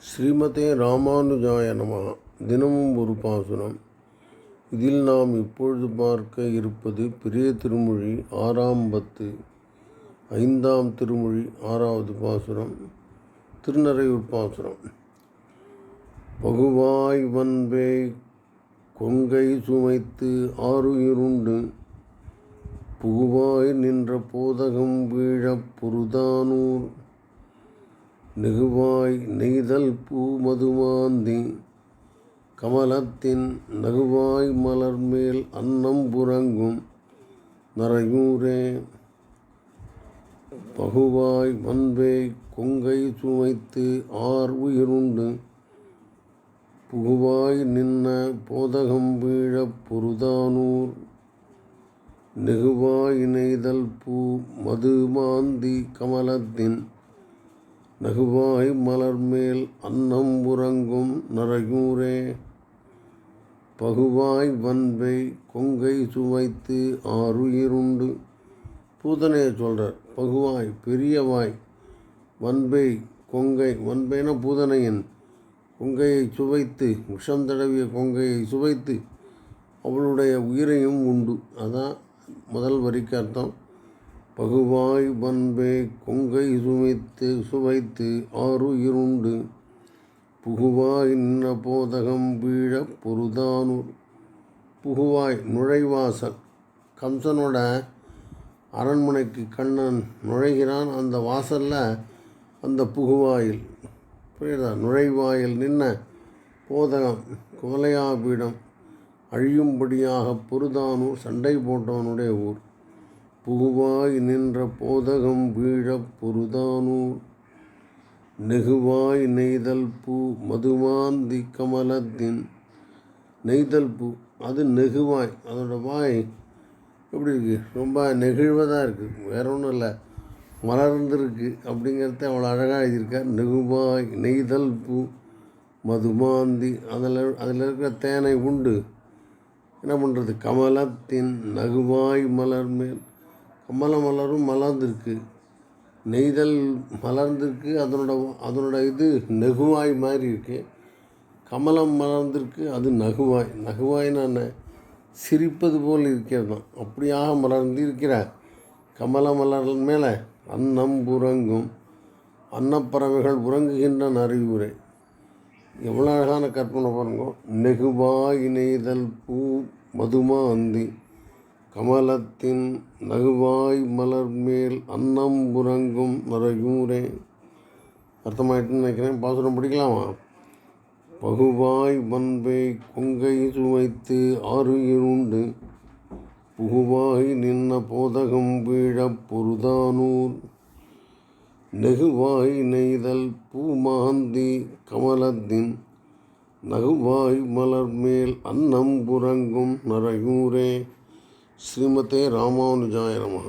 ஸ்ரீமதே ராமானுஜாய நம. தினமும் ஒரு பாசுரம். இதில் நாம் இப்பொழுது பார்க்க இருப்பது பெரிய திருமொழி ஆறாம் பத்து ஐந்தாம் திருமொழி ஆறாவது பாசுரம் திருநறையூர் பாசுரம். பகுவாய் வன்பே கொங்கை சுமைத்து ஆறுயிருண்டு. புகுவாய் நின்ற போதகம் வீழப் புருதானூர். நெகுவாய் நெய்தல் பூ மதுமாந்தி கமலத்தின் நகுவாய் மலர்மேல் அன்னம் புறங்கும் நரையூரே. பகுவாய் வன்பே கொங்கை சுமைத்து ஆர் உயிருண்டு புகுவாய் நின்ன போதகம் வீழப் பொருதானூர். நெகுவாய் நெய்தல் பூ மதுமாந்தி கமலத்தின் நகுவாய் மலர்மேல் அன்னம் உறங்கும் நரகூரே. பகுவாய் வன்பை கொங்கை சுவைத்து ஆறுயிருண்டு. பூதனையை சொல்கிறார் பகுவாய் பெரியவாய் வன்பை கொங்கை. வன்பைன பூதனையின். கொங்கையை சுவைத்து விஷம் தடவிய கொங்கையை சுவைத்து அவளுடைய உயிரையும் உண்டு. அதான் முதல் வரிக்கு அர்த்தம். பகுவாய் பண்பே கொங்கை சுமைத்து சுவைத்து ஆறு இருண்டு புகுவாய் இன்ன போதகம் வீழ பொருதானூர். புகுவாய் நுழைவாசல். கம்சனோட அரண்மனைக்கு கண்ணன் நுழைகிறான் அந்த வாசலில் அந்த புகுவாயில். புரியுதா? நுழைவாயில் நின்ன போதகம் குவலையாபீடம் அழியும்படியாக பொருதானூர் சண்டை போட்டவனுடைய ஊர். புகுவாய் நின்ற போதகம் வீழப் பொருதானூர் நெகுவாய் நெய்தல் பூ மதுமாந்தி கமலத்தின் நெய்தல் பூ. அது நெகுவாய் அதோட வாய் எப்படி இருக்குது ரொம்ப நெகிழ்வதாக இருக்குது வேற ஒன்றும் இல்லை. மலர்ந்துருக்கு அப்படிங்கிறத அவ்வளோ அழகாக எழுதியிருக்கார். நெகுவாய் நெய்தல் பூ மதுமாந்தி. அதில் அதில் இருக்கிற தேனை உண்டு. என்ன பண்ணுறது கமலத்தின் நகுவாய் மலர் மேல் கமல மலரும் மலர்ந்திருக்கு. நெய்தல் மலர்ந்திருக்கு அதனோட அதனோட இது நெகுவாய் மாதிரி இருக்குது கமலம் மலர்ந்திருக்கு அது நகுவாய். நகுவாய்னா நான் சிரிப்பது போல் இருக்கிறது தான் அப்படியாக மலர்ந்து இருக்கிற கமல மலர் மேலே அன்னம் உறங்கும். அன்னப்பறவைகள் உறங்குகின்ற அறிவுரை. எவ்வளோ அழகான கற்பனை பாருங்க. நெகுவாய் நெய்தல் பூ மதுமா அந்தி கமலத்தின் நகுவாய் மலர் மேல் அன்னம் உறங்கும் நரையூரே அர்த்தமாயிட்டுன்னு நினைக்கிறேன். பாசுரம் படிக்கலாமா? பகுவாய் வன்பை கொங்கை சுவைத்து ஆறு இருண்டு. புகுவாய் நின்ன போதகம் வீழப் பொருதானூர். நெகுவாய் நெய்தல் பூமாந்தி கமலத்தின் நகுவாய் மலர் மேல் அன்னம் புறங்கும் நரையூரே ஸ்ரீமதே ராமானுஜாய நமः